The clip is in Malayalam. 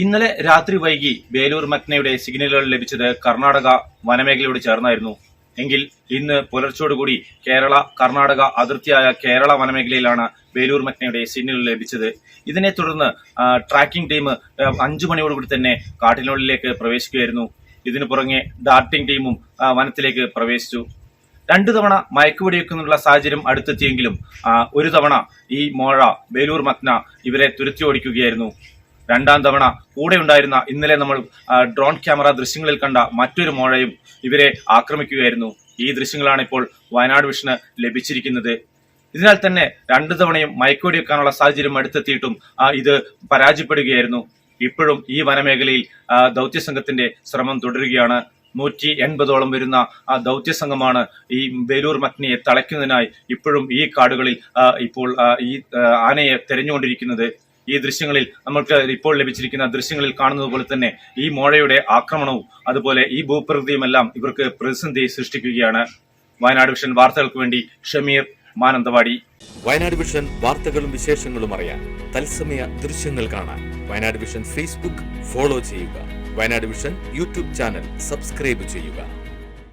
ഇന്നലെ രാത്രി വൈകി ബേലൂർ മക്നയുടെ സിഗ്നലുകൾ ലഭിച്ചത് കർണാടക വനമേഖലയോട് ചേർന്നായിരുന്നു. എങ്കിൽ ഇന്ന് പുലർച്ചോടുകൂടി കേരള കർണാടക അതിർത്തിയായ കേരള വനമേഖലയിലാണ് ബേലൂർ മക്നയുടെ സിഗ്നൽ ലഭിച്ചത്. ഇതിനെ തുടർന്ന് ട്രാക്കിംഗ് ടീം അഞ്ചു മണിയോടുകൂടി തന്നെ കാട്ടിനുള്ളിലേക്ക് പ്രവേശിക്കുകയായിരുന്നു. ഇതിനു പുറമെ ഡാർട്ടിംഗ് ടീമും വനത്തിലേക്ക് പ്രവേശിച്ചു. രണ്ടു തവണ മയക്കുവെടിവെക്കുന്നുള്ള സാഹചര്യം അടുത്തെത്തിയെങ്കിലും ഒരു തവണ ഈ മോഴ ബേലൂർ മക്ന ഇവരെ തുരത്തി ഓടിക്കുകയായിരുന്നു. രണ്ടാം തവണ കൂടെ ഉണ്ടായിരുന്ന ഇന്നലെ നമ്മൾ ഡ്രോൺ ക്യാമറ ദൃശ്യങ്ങളിൽ കണ്ട മറ്റൊരു മോഴയും ഇവരെ ആക്രമിക്കുകയായിരുന്നു. ഈ ദൃശ്യങ്ങളാണ് ഇപ്പോൾ വയനാട് വിഷന് ലഭിച്ചിരിക്കുന്നത്. ഇതിനാൽ തന്നെ രണ്ടു തവണയും മയക്കോടി വെക്കാനുള്ള സാഹചര്യം അടുത്തെത്തിയിട്ടും ഇത് പരാജയപ്പെടുകയായിരുന്നു. ഇപ്പോഴും ഈ വനമേഖലയിൽ ദൗത്യ ദൗത്യസംഘത്തിന്റെ ശ്രമം തുടരുകയാണ്. നൂറ്റി എൺപതോളം വരുന്ന ആ ദൗത്യസംഘമാണ് ഈ വേലൂർ മഗ്നിയെ തളയ്ക്കുന്നതിനായി ഇപ്പോഴും ഈ കാടുകളിൽ ഇപ്പോൾ ഈ ആനയെ തെരഞ്ഞുകൊണ്ടിരിക്കുന്നത്. ഈ ദൃശ്യങ്ങളിൽ നമ്മൾക്ക് ഇപ്പോൾ ലഭിച്ചിരിക്കുന്ന ദൃശ്യങ്ങളിൽ കാണുന്നത് പോലെ തന്നെ ഈ മോഴയുടെ ആക്രമണവും അതുപോലെ ഈ ഭൂപ്രകൃതിയുമെല്ലാം ഇവർക്ക് പ്രതിസന്ധി സൃഷ്ടിക്കുകയാണ്. വയനാട് വിഷൻ വാർത്തകൾക്ക് വേണ്ടി ഷമീർ മാനന്തവാടി. വയനാട് വിഷൻ വാർത്തകളും വിശേഷങ്ങളും അറിയാൻ തത്സമയ ദൃശ്യങ്ങൾ കാണാൻ വയനാട് വിഷൻ ഫേസ്ബുക്ക് ഫോളോ ചെയ്യുക. Wayanad vision YouTube channel subscribe ചെയ്യുക.